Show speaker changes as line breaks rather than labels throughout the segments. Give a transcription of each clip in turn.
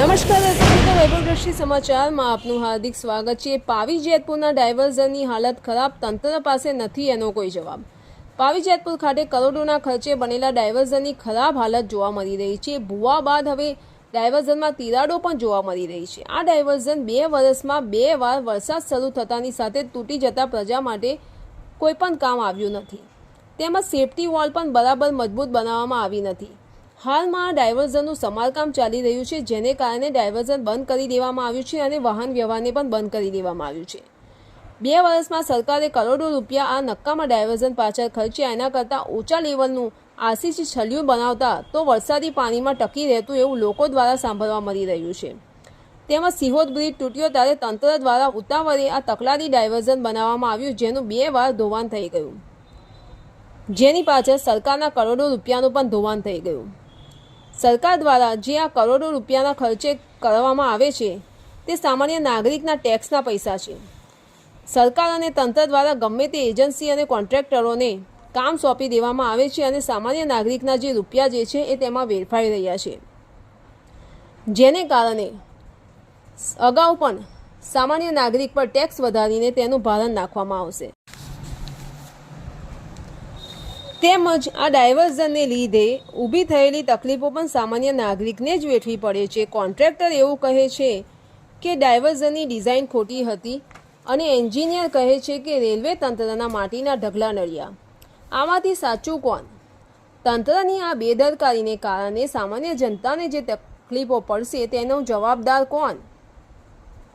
નમસ્કાર દર્શકો વૈભવદ્રષ્ટિ સમાચારમાં આપનું હાર્દિક સ્વાગત છે. પાવી જેતપુરના ડાયવર્ઝનની હાલત ખરાબ, તંત્ર પાસે નથી એનો કોઈ જવાબ. પાવી જેતપુર ખાતે કરોડોના ખર્ચે બનેલા ડાયવર્ઝનની ખરાબ હાલત જોવા મળી રહી છે. ભૂવા બાદ હવે ડાયવર્ઝનમાં તિરાડો પણ જોવા મળી રહી છે. આ ડાયવર્ઝન બે વર્ષમાં બે વાર વરસાદ શરૂ થતાની સાથે તૂટી જતા પ્રજા માટે કોઈ પણ કામ આવ્યું નથી. તેમજ સેફટી વોલ પણ બરાબર મજબૂત બનાવવામાં આવી નથી. હાલમાં ડાયવર્ઝનનું સમારકામ ચાલી રહ્યું છે, જેને કારણે ડાયવર્ઝન બંધ કરી દેવામાં આવ્યું છે અને વાહન વ્યવહારને પણ બંધ કરી દેવામાં આવ્યું છે. બે વર્ષમાં સરકારે કરોડો રૂપિયા આ નક્કામાં ડાયવર્ઝન પાછળ ખર્ચ્યા. એના કરતાં ઊંચા લેવલનું આરસીસી છલિયું બનાવતા તો વરસાદી પાણીમાં ટકી રહેતું એવું લોકો દ્વારા સાંભળવા મળી રહ્યું છે. તેમજ સિહોદ બ્રિજ તૂટ્યો ત્યારે તંત્ર દ્વારા ઉતાવળે આ તકલાદી ડાયવર્ઝન બનાવવામાં આવ્યું, જેનું બે વાર ધોવાણ થઈ ગયું. જેની પાછળ સરકારના કરોડો રૂપિયાનું પણ ધોવાણ થઈ ગયું. સરકાર દ્વારા જે આ કરોડો રૂપિયાના ખર્ચે કરવામાં આવે છે, તે સામાન્ય નાગરિકના ટેક્સના પૈસા છે. સરકાર અને તંત્ર દ્વારા ગમે તે એજન્સી અને કોન્ટ્રાક્ટરોને કામ સોંપી દેવામાં આવે છે અને સામાન્ય નાગરિકના જે રૂપિયા જે છે એ તેમાં વેરફાઈ રહ્યા છે. જેને કારણે અગાઉ પણ સામાન્ય નાગરિક પર ટેક્સ વધારીને તેનું ભારણ નાખવામાં આવશે. તેમજ આ ડાયવર્ઝનને લીધે ઊભી થયેલી તકલીફો પણ સામાન્ય નાગરિકને જ વેઠવી પડે છે. કોન્ટ્રાક્ટર એવું કહે છે કે ડાયવર્ઝનની ડિઝાઇન ખોટી હતી અને એન્જિનિયર કહે છે કે રેલવે તંત્રના માટીના ઢગલા નડ્યા આમાંથી સાચું કોણ? તંત્રની આ બેદરકારીને કારણે સામાન્ય જનતાને જે તકલીફો પડશે તેનો જવાબદાર કોણ?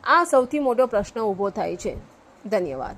આ સૌથી મોટો પ્રશ્ન ઊભો થાય છે. ધન્યવાદ.